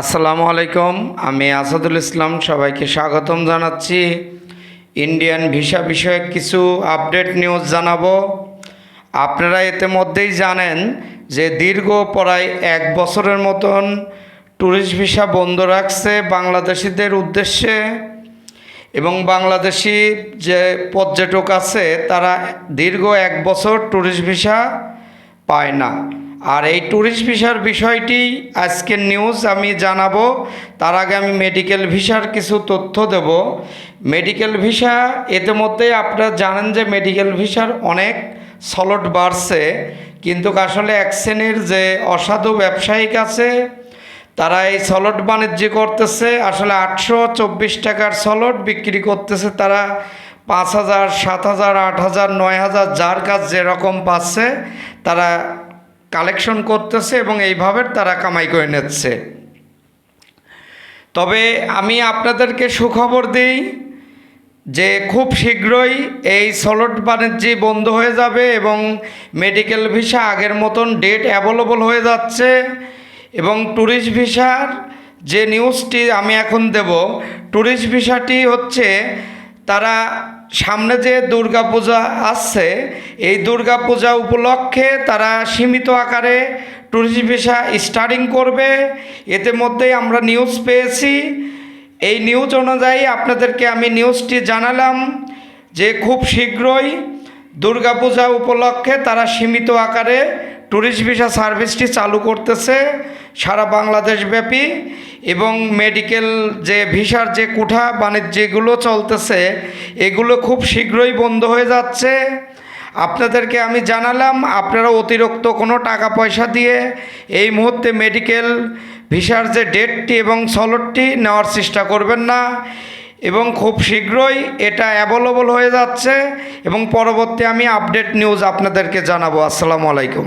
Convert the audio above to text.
আসসালামু আলাইকুম, আমি আসাদুল ইসলাম, সবাইকে স্বাগতম জানাচ্ছি। ইন্ডিয়ান ভিসা বিষয়ক কিছু আপডেট নিউজ জানাব। আপনারা এতে মধ্যেই জানেন যে দীর্ঘ প্রায় এক বছরের মতন ট্যুরিস্ট ভিসা বন্ধ রাখছে বাংলাদেশিদের উদ্দেশ্যে। এবং বাংলাদেশি যে পর্যটক আছে, তারা দীর্ঘ এক বছর ট্যুরিস্ট ভিসা পায় না। আর এই ট্যুরিস্ট ভিসার বিষয়টি আজকের নিউজ আমি জানাব। তার আগে আমি মেডিকেল ভিসার কিছু তথ্য দেব। মেডিকেল ভিসা এতে মধ্যে আপনারা জানেন যে মেডিকেল ভিসার অনেক সলট বাড়ছে। কিন্তু আসলে এক শ্রেণির যে অসাধু ব্যবসায়িক আছে, তারা এই সলট বাণিজ্য করতেছে। আসলে আটশো চব্বিশ টাকার সলট বিক্রি করতেছে তারা। পাঁচ হাজার, সাত হাজার, আট হাজার, নয় হাজার, যার কাজ যেরকম পাচ্ছে, তারা কালেকশন করতেছে এবং এইভাবে তারা কামাই করে নিচ্ছে। তবে আমি আপনাদেরকে সুখবর দিই যে খুব শীঘ্রই এই সলট বাণিজ্য বন্ধ হয়ে যাবে এবং মেডিকেল ভিসা আগের মতন ডেট অ্যাভেলেবল হয়ে যাচ্ছে এবং ট্যুরিস্ট ভিসার যে নিউজটি আমি এখন দেব, ট্যুরিস্ট ভিসাটি হচ্ছে তারা সামনে যে দুর্গাপূজা আসছে এই দুর্গাপূজা উপলক্ষে তারা সীমিত আকারে ট্যুরিস্ট ভিসা স্টার্টিং করবে। এতে মধ্যেই আমরা নিউজ পেয়েছি। এই নিউজ অনুযায়ী আপনাদেরকে আমি নিউজটি জানালাম যে খুব শীঘ্রই দুর্গাপূজা উপলক্ষে তারা সীমিত আকারে ট্যুরিস্ট ভিসা সার্ভিসটি চালু করতেছে। সারা বাংলাদেশ ব্যাপী এবং মেডিকেল যে ভিসার যে কুঠা, বাণিজ্যগুলো চলতেছে, এগুলো খুব শীঘ্রই বন্ধ হয়ে যাচ্ছে। আপনাদেরকে আমি জানালাম, আপনারা অতিরিক্ত কোনো টাকা পয়সা দিয়ে এই মুহূর্তে মেডিকেল ভিসার যে ডেটটি এবং সলটটি নেওয়ার চেষ্টা করবেন না এবং খুব শীঘ্রই এটা অ্যাভেলেবল হয়ে যাচ্ছে এবং পরবর্তী আমি আপডেট নিউজ আপনাদেরকে জানাব। আসসালামু আলাইকুম।